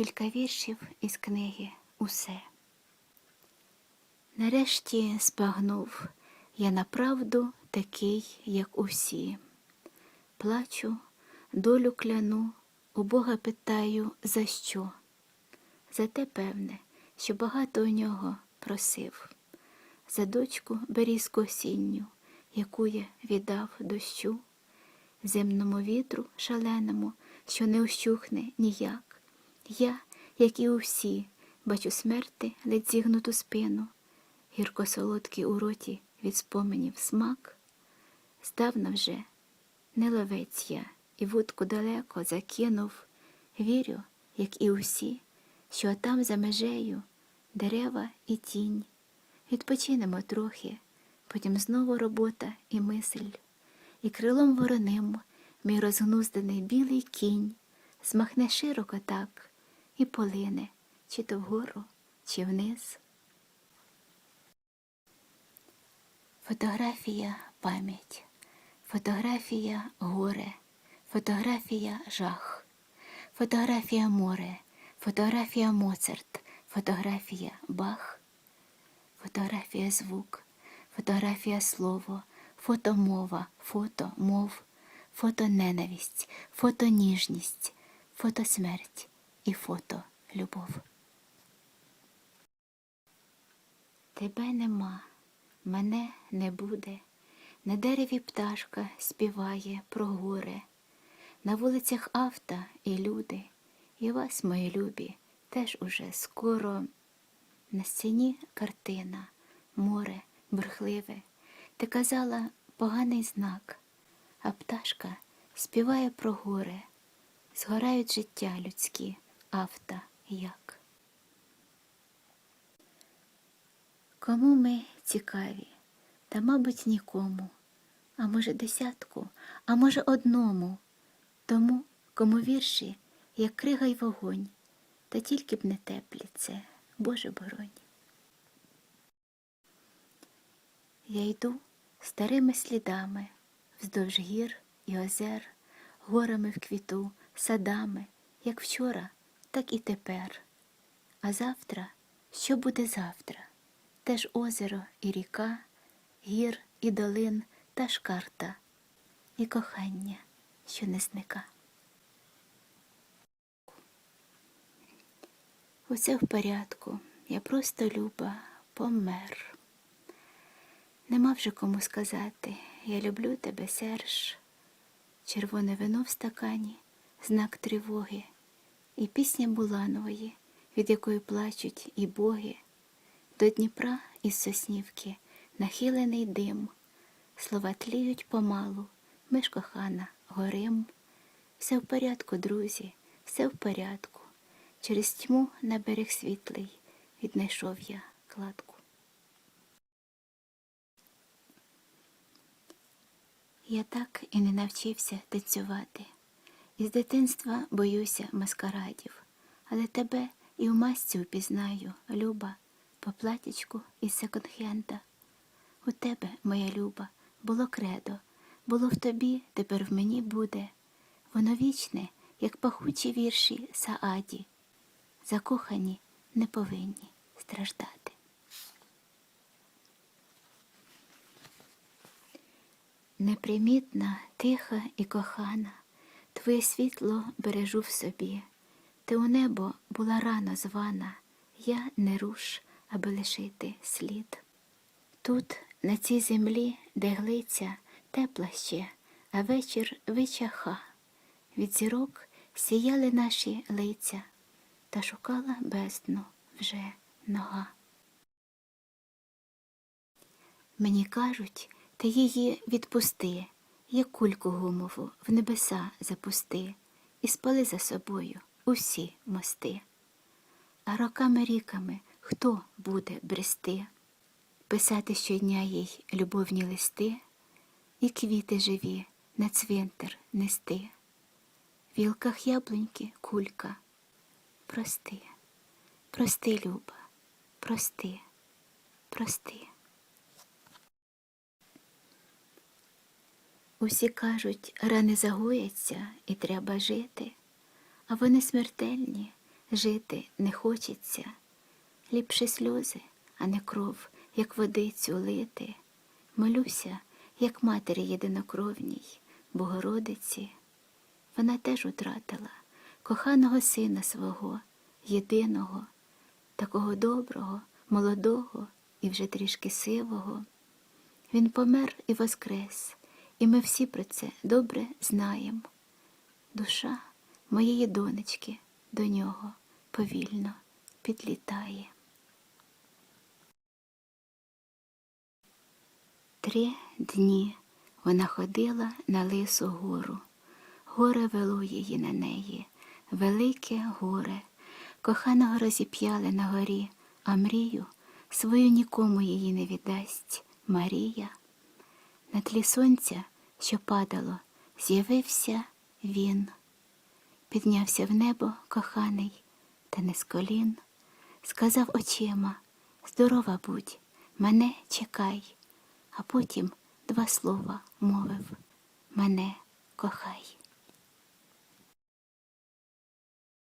кілька віршів із книги Усе. Нарешті збагнув я направду такий, як усі. Плачу, долю кляну, у Бога питаю, за що? За те, певне, що багато у нього просив, за дочку берізку осінню, яку я віддав дощу, земному вітру шаленому, що не ощухне ніяк. Я, як і усі, бачу смерти ледь зігнуту спину, гірко солодкий у роті від споменів смак. Здавна вже не ловець я і вудку далеко закинув. Вірю, як і усі, що там за межею дерева і тінь. Відпочинемо трохи, потім знову робота і мисль, і крилом вороним мій розгнуздений білий кінь змахне широко так і полине, чи то вгору, чи вниз. Фотографія пам'ять, фотографія горе, фотографія жах, фотографія море, фотографія Моцарт, фотографія Бах, фотографія звук, фотографія слово, фотомова, фото мов, фотоненависть, фотоніжність, фотосмерть і фото любов. Тебе нема, мене не буде. На дереві пташка співає про горе. На вулицях авто і люди, і вас, мої любі, теж уже скоро. На стіні картина, море, бурхливе. Ти казала поганий знак, а пташка співає про горе. Згорають життя людські, авто як. Кому ми цікаві, та, мабуть, нікому, а може, десятку, а може, одному, тому, кому вірші, як крига й вогонь, та тільки б не теплі це, Боже боронь. Я йду старими слідами вздовж гір і озер, горами в квіту, садами, як вчора, так і тепер. А завтра, що буде завтра? Теж озеро і ріка, гір і долин та ж карта, і кохання, що не зника. Усе в порядку, я просто люба помер. Нема вже кому сказати, я люблю тебе, Серж. Червоне вино в стакані, знак тривоги, і пісня Буланової, від якої плачуть і боги. До Дніпра із Соснівки нахилений дим, слова тліють помалу, ми ж кохана, горим. Все в порядку, друзі, все в порядку. Через тьму на берег світлий віднайшов я кладку. Я так і не навчився танцювати. Із дитинства боюся маскарадів, але тебе і в масці впізнаю, Люба, по платічку із секонд-хенда. У тебе, моя люба, було кредо, було в тобі, тепер в мені буде. Воно вічне, як пахучі вірші Сааді. Закохані не повинні страждати. Непримітна, тиха і кохана, твоє світло бережу в собі. Ти у небо була рано звана, я не руш, аби лишити слід. Тут, на цій землі, де глиця, тепла ще, а вечір вичаха. Від зірок сіяли наші лиця, та шукала бездну вже нога. Мені кажуть, ти її відпусти, як кульку гумову в небеса запусти, і спали за собою усі мости. А роками ріками хто буде брести, писати щодня їй любовні листи, і квіти живі на цвинтар нести, в гілках яблуньки кулька. Прости, прости, Люба, прости, прости. Усі кажуть, рани загояться і треба жити, а вони смертельні, жити не хочеться. Ліпше сльози, а не кров, як водицю лити. Молюся, як матері єдинокровній, Богородиці. Вона теж утратила коханого сина свого, єдиного, такого доброго, молодого і вже трішки сивого. Він помер і воскрес, і ми всі про це добре знаємо. Душа моєї донечки до нього повільно підлітає. Три дні вона ходила на лису гору. Горе вело її на неї, велике горе. Коханого розіп'яли на горі, а мрію свою нікому її не віддасть Марія. На тлі сонця, що падало, з'явився він. Піднявся в небо коханий, та не з колін. Сказав очима, здорова будь, мене чекай, а потім два слова мовив мене кохай.